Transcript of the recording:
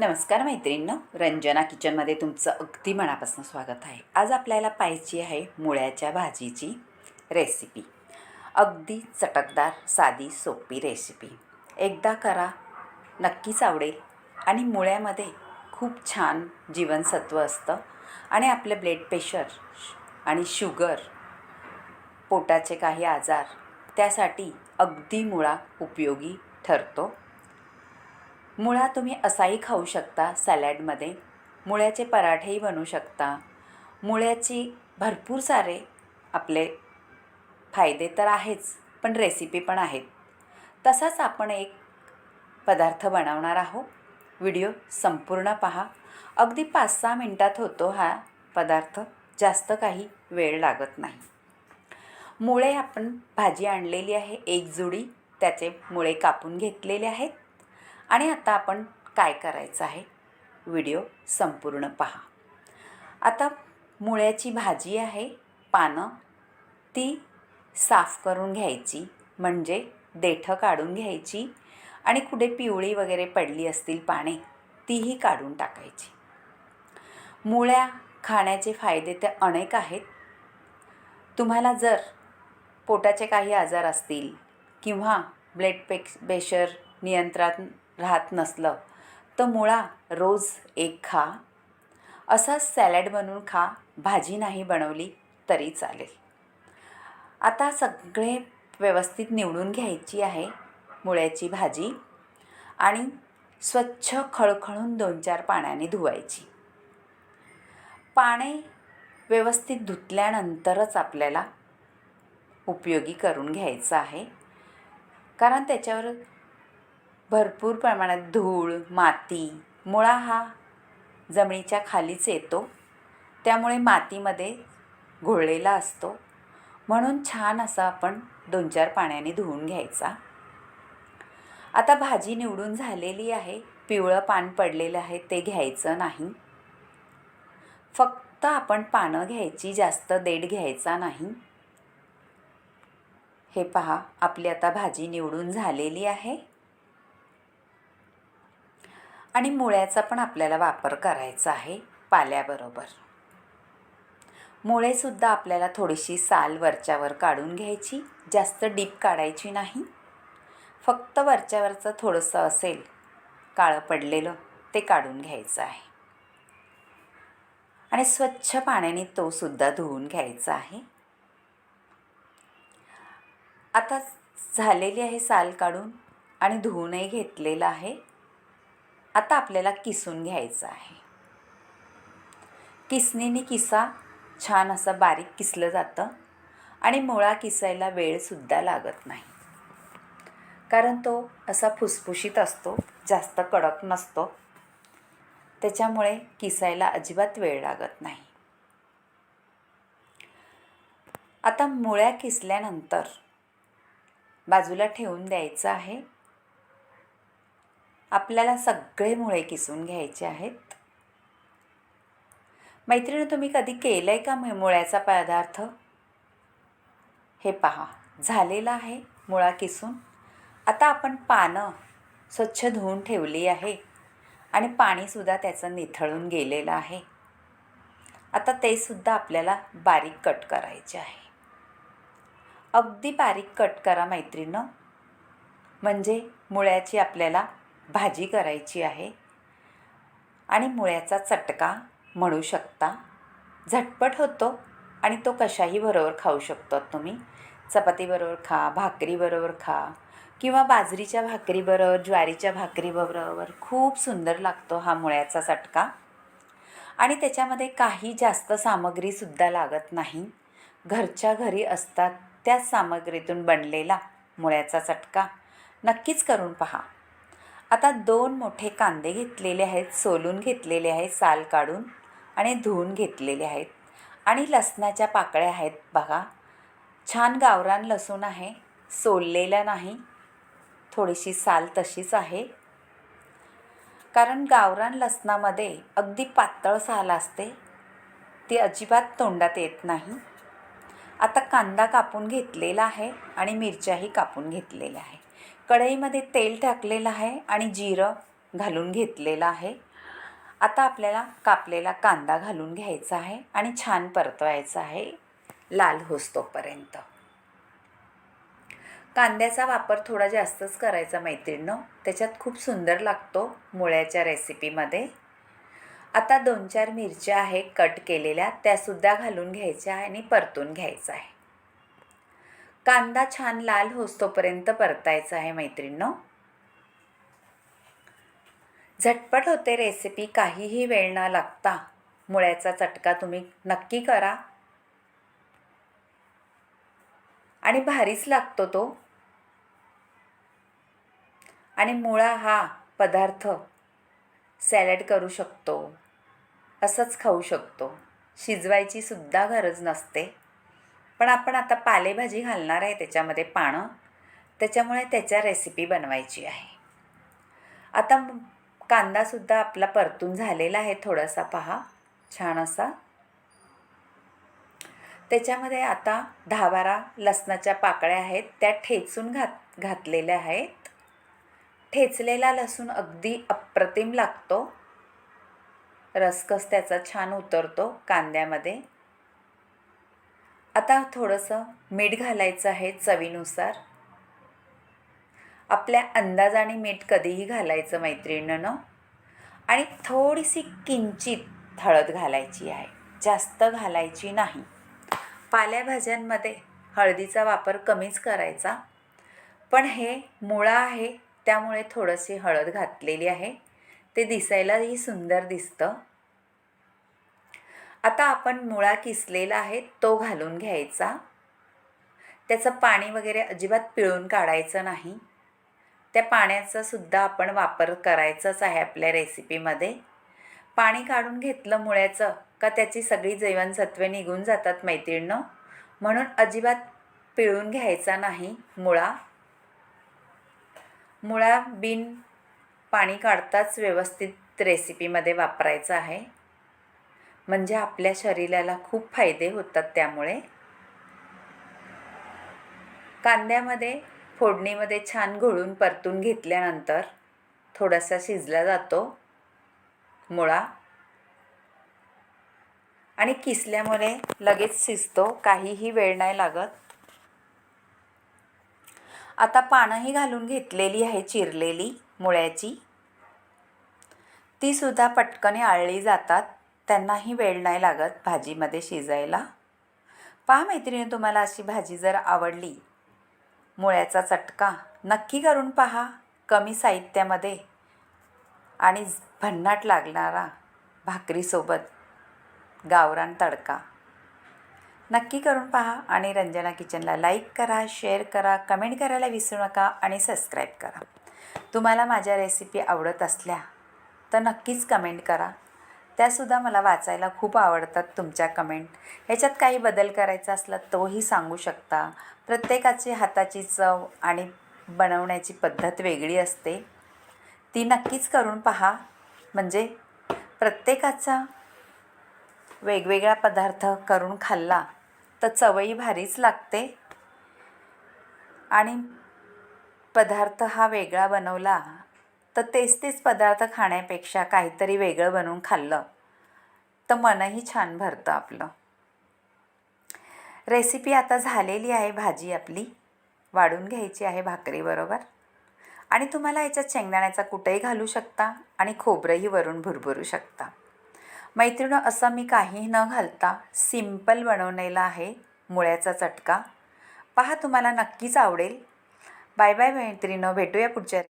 नमस्कार मैत्रिणींनो रंजना किचनमध्ये तुमचं अगदी मनापासून स्वागत आहे. आज आपल्याला पाहिजे आहे मुळ्याच्या भाजीची रेसिपी अगदी चटकदार साधी सोपी रेसिपी एकदा करा नक्कीच आवडेल. आणि मुळ्यामध्ये खूप छान जीवनसत्व असतं. आणि आपलं ब्लड प्रेशर आणि शुगर पोटाचे काही आजार त्यासाठी अगदी मुळा उपयोगी ठरतो. मुळा तुम्ही असाही खाऊ शकता सॅलॅडमध्ये. मुळ्याचे पराठेही बनवू शकता. मुळ्याची भरपूर सारे आपले फायदे तर आहेच पण रेसिपी पण आहेत. तसाच आपण एक पदार्थ बनवणार आहोत. व्हिडिओ संपूर्ण पहा. अगदी पाच सहा मिनटात होतो हा पदार्थ. जास्त काही वेळ लागत नाही. मुळे आपण भाजी आणलेली आहे एक जुडी. त्याचे मुळे कापून घेतलेले आहेत. आणि आता आपण काय करायचं आहे? व्हिडिओ संपूर्ण पहा. आता मुळ्याची भाजी आहे पानं ती साफ करून घ्यायची म्हणजे देठं काढून घ्यायची आणि कुठे पिवळी वगैरे पडली असतील पाने तीही काढून टाकायची. मुळ्या खाण्याचे फायदे ते अनेक आहेत. तुम्हाला जर पोटाचे काही आजार असतील किंवा ब्लड पेक्स प्रेशर नियंत्रण राहत नसलं तर मुळा रोज एक खा. असा सॅलड बनवून खा. भाजी नाही बनवली तरी चालेल. आता सगळे व्यवस्थित निवडून घ्यायची आहे मुळ्याची भाजी आणि स्वच्छ खळखळून दोन चार पाण्याने धुवायची. पाने व्यवस्थित धुतल्यानंतरच आपल्याला उपयोगी करून घ्यायचं आहे. कारण त्याच्यावर भरपूर प्रमाणात धूळ माती मुळा हा जमिनीच्या खालीच येतो. त्यामुळे मातीमध्ये घोळलेला असतो. म्हणून छान असं आपण दोन चार पाण्याने धुवून घ्यायचा. आता भाजी निवडून झालेली आहे. पिवळं पान पडलेलं आहे. ते घ्यायचं नाही. फक्त आपण पानं घ्यायची. जास्त देठ घ्यायचा नाही. हे पहा. आपली आता भाजी निवडून झालेली आहे. आणि मुळ्याचा पण आपल्याला वापर करायचा आहे पाल्याबरोबर. मुळेसुद्धा आपल्याला थोडीशी साल वरच्यावर काढून घ्यायची जास्त डीप काढायची नाही. फक्त वरच्यावरचं थोडंसं असेल काळं पडलेलं ते काढून घ्यायचं आहे. आणि स्वच्छ पाण्याने तो सुद्धा धुवून घ्यायचा आहे. आता झालेली आहे साल काढून आणि धुवूनही घेतलेलं आहे. आता आपल्याला किसून घ्यायचं आहे. किसणीने किसा छान असं बारीक किसलं जातं आणि मुळा किसायला वेळसुद्धा लागत नाही. कारण तो असा फुसफुशीत असतो जास्त कडक नसतो. त्याच्यामुळे किसायला अजिबात वेळ लागत नाही. आता मुळ्या किसल्यानंतर बाजूला ठेवून द्यायचं आहे. आपल्याला सगळे मुळे किसून घ्यायचे आहेत. मैत्रिणी तुम्ही कधी केलं आहे का मुळ्याचा पदार्थ? हे पहा झालेला आहे मुळा किसून. आता आपण पानं स्वच्छ धुवून ठेवली आहे आणि पाणीसुद्धा त्याचं निथळून गेलेलं आहे. आता ते सुद्धा आपल्याला बारीक कट करायचे आहे. अगदी बारीक कट करा मैत्रिणं. म्हणजे मुळ्याची आपल्याला भाजी करायची आहे. आणि मुळ्याचा चटका म्हणू शकता. झटपट होतो आणि तो कशाही बरोबर खाऊ शकतो तुम्ही. चपातीबरोबर खा भाकरीबरोबर खा किंवा बाजरीच्या भाकरीबरोबर ज्वारीच्या भाकरीबरोबर खूप सुंदर लागतो हा मुळ्याचा चटका. आणि त्याच्यामध्ये काही जास्त सामग्रीसुद्धा लागत नाही. घरच्या घरी असतात त्याच सामग्रीतून बनलेला मुळ्याचा चटका. नक्कीच करून पहा. आता दोन मोठे कांदे घेतलेले आहेत सोलून घेतलेले आहेत साल काढून आणि धुवून घेतलेले आहेत. आणि लसणाच्या पाकळ्या आहेत बघा. छान गावरान लसूण आहे सोललेला नाही थोडीशी साल तशीच आहे. कारण गावरान लसणामध्ये अगदी पातळ साल असते ती अजिबात तोंडात येत नाही. आता कांदा कापून घेतलेला आहे आणि मिरच्याही कापून घेतलेल्या आहे कढईमध्ये तेल टाकलेलं आहे आणि जिरं घालून घेतलेलं आहे. आता आपल्याला कापलेला कांदा घालून घ्यायचा आहे आणि छान परतवायचा आहे लाल होस्तोपर्यंत. कांद्याचा वापर थोडा जास्तच करायचा मैत्रिणं त्याच्यात खूप सुंदर लागतो मुळ्याच्या रेसिपीमध्ये. आता दोन चार मिरच्या आहे कट केलेल्या त्यासुद्धा घालून घ्यायच्या आहे आणि परतून घ्यायचं आहे. कांदा छान लाल होस्तोपर्यंत परतायचा आहे मैत्रिणीनं. झटपट होते रेसिपी काहीही वेळ न लागता. मुळ्याचा चटका तुम्ही नक्की करा. आणि भारीच लागतो तो. आणि मुळा हा पदार्थ सॅलड करू शकतो. असंच खाऊ शकतो. शिजवायची सुद्धा गरज नसते. पण आपण आता पालेभाजी घालणार आहे त्याच्यामध्ये पानं त्याच्यामुळे त्याच्या रेसिपी बनवायची आहे. आता कांदासुद्धा आपला परतून झालेला आहे थोडासा पहा. छान असा. त्याच्यामध्ये आता दहा बारा लसणाच्या पाकळ्या आहेत त्या ठेचून घात घातलेल्या आहेत. ठेचलेला लसूण अगदी अप्रतिम लागतो. रसकस त्याचा छान उतरतो कांद्यामध्ये. आता थोडंसं मीठ घालायचं आहे चवीनुसार. आपल्या अंदाजाने मीठ कधीही घालायचं मैत्रिणीनं. आणि थोडीशी किंचित हळद घालायची आहे. जास्त घालायची नाही. पालेभाज्यांमध्ये हळदीचा वापर कमीच करायचा. पण हे मुळा आहे त्यामुळे थोडीशी हळद घातलेली आहे. ते दिसायलाही सुंदर दिसतं. आता आपण मुळा किसलेला आहे तो घालून घ्यायचा. त्याचं पाणी वगैरे अजिबात पिळून काढायचं नाही. त्या पाण्याचा सुद्धा आपण वापर करायचाच आहे आपल्या रेसिपीमध्ये पाणी काढून घेतलं मुळ्याचं का त्याची सगळी जैवनसत्वे निघून जातात मैत्रिणीनं? म्हणून अजिबात पिळून घ्यायचा नाही मुळा. मुळा बिन पाणी काढताच व्यवस्थित रेसिपीमध्ये वापरायचं आहे. म्हणजे आपल्या शरीराला खूप फायदे होतात त्यामुळे. कांद्यामध्ये फोडणीमध्ये छान घोळून परतून घेतल्यानंतर थोडासा शिजला जातो मुळा. आणि किसल्यामुळे लगेच शिजतो काहीही वेळ नाही लागत. आता पानंही घालून घेतलेली आहे चिरलेली मुळ्याची. ती सुद्धा पटकन आळली जातात. त्यांनाही वेळ नाही लागत भाजीमध्ये शिजायला. पहा मैत्रिणी तुम्हाला अशी भाजी जर आवडली मुळ्याचा चटका नक्की करून पहा. कमी साहित्यामध्ये आणि भन्नाट लागणारा भाकरीसोबत गावरान तडका. नक्की करून पहा आणि रंजना किचनला लाईक करा शेअर करा कमेंट करायला विसरू नका आणि सबस्क्राईब करा. तुम्हाला माझ्या रेसिपी आवडत असल्या तर नक्कीच कमेंट करा. त्यासुद्धा मला वाचायला खूप आवडतात तुमच्या कमेंट ह्याच्यात काही बदल करायचा असला तोही सांगू शकता. प्रत्येकाची हाताची चव आणि बनवण्याची पद्धत वेगळी असते. ती नक्कीच करून पहा. म्हणजे प्रत्येकाचा वेगवेगळा पदार्थ करून खाल्ला तर चवही भारीच लागते. आणि पदार्थ हा वेगळा बनवला तर तेच तेच पदार्थ खाण्यापेक्षा काहीतरी वेगळं बनवून खाल्लं. तर मनही छान भरतं आपलं. रेसिपी आता झालेली आहे भाजी आपली. वाढून घ्यायची आहे भाकरीबरोबर आणि तुम्हाला याच्यात शेंगदाण्याचा कुठंही घालू शकता आणि खोबरंही वरून भुरभुरू शकता. मैत्रिणं असं मी काही न घालता सिंपल बनवलेला आहे मुळ्याचा चटका. पहा तुम्हाला नक्कीच आवडेल. बाय बाय मैत्रिणं भेटूया पुढच्या